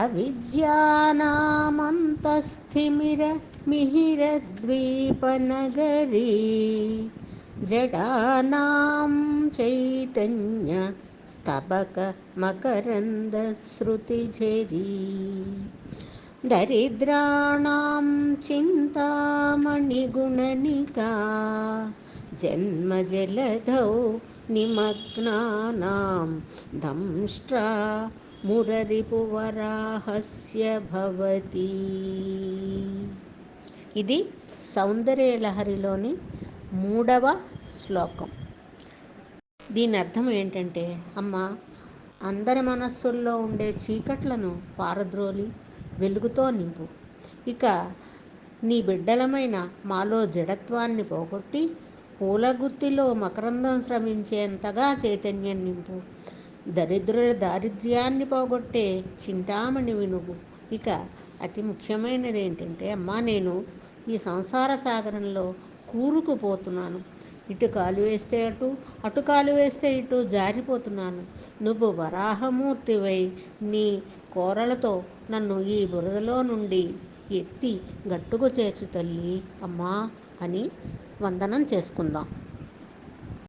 अविद्यानामन्तस्थिमिरमिहिरद्वीपनगरी जडानां चैतन्यस्तबकमकरन्दश्रुतिझरी दरिद्राणां चिन्तामणिगुणनिका जन्मजलधौ निमग्नानां दंष्ट्रा మురరిపువరాహస్య భవతి. ఇది సౌందర్యలహరిలోని మూడవ శ్లోకం. దీని అర్థం ఏంటంటే అమ్మ అందరి మనస్సుల్లో ఉండే చీకట్లను పారద్రోలి వెలుగుతో నింపు. ఇక నీ బిడ్డలమైన మాలో జడత్వాన్ని పోగొట్టి పూలగుత్తిలో మకరందం శ్రమించేంతగా చైతన్యం నింపు. దరిద్రుల దారిద్ర్యాన్ని పోగొట్టే చింతామణి వినువు ఇక అతి ముఖ్యమైనది ఏంటంటే అమ్మా నేను ఈ సంసార సాగరంలో కూరుకుపోతున్నాను. ఇటు కాలు వేస్తే అటు అటు కాలు వేస్తే ఇటు జారిపోతున్నాను. నువ్వు వరాహమూర్తివై నీ కోరలతో నన్ను ఈ బురదలో నుండి ఎత్తి గట్టుకు చేర్చు తల్లి అమ్మా అని వందనం చేసుకుందాం.